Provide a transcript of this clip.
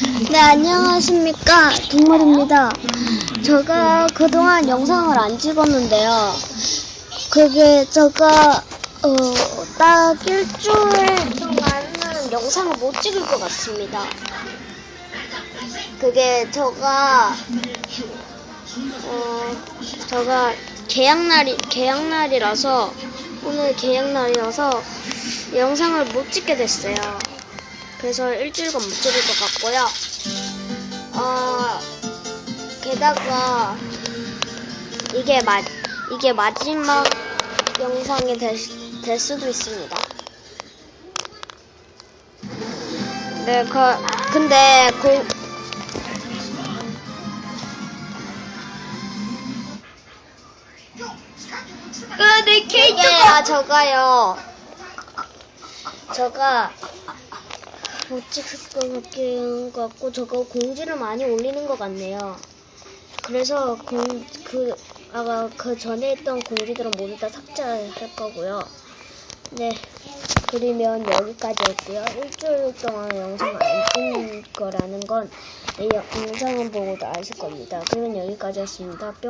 네, 안녕하십니까. 동물입니다. 제가 그동안 영상을 안 찍었는데요. 그게 제가, 어, 딱 일주일 동안은 영상을 못 찍을 것 같습니다. 그게 제가, 어, 제가 계약날이, 계약날이라서, 오늘 계약날이라서 영상을 못 찍게 됐어요. 그래서 일주일간 못 찍을 것 같고요. 어, 게다가 이게 마 이게 마지막 영상이 될, 수- 될 수도 있습니다. 네, 그 근데 그내 이게요, 저가요. 저가 못 찍을 것 같고 저거 공지를 많이 올리는 것 같네요. 그래서 공, 그, 아까 그 전에 있던 공지들은 모두 다 삭제할 거고요. 네. 그러면 여기까지였고요. 일주일 동안 영상을 안 찍는 거라는 건 이 영상을 보고도 아실 겁니다. 그러면 여기까지였습니다. 뿅.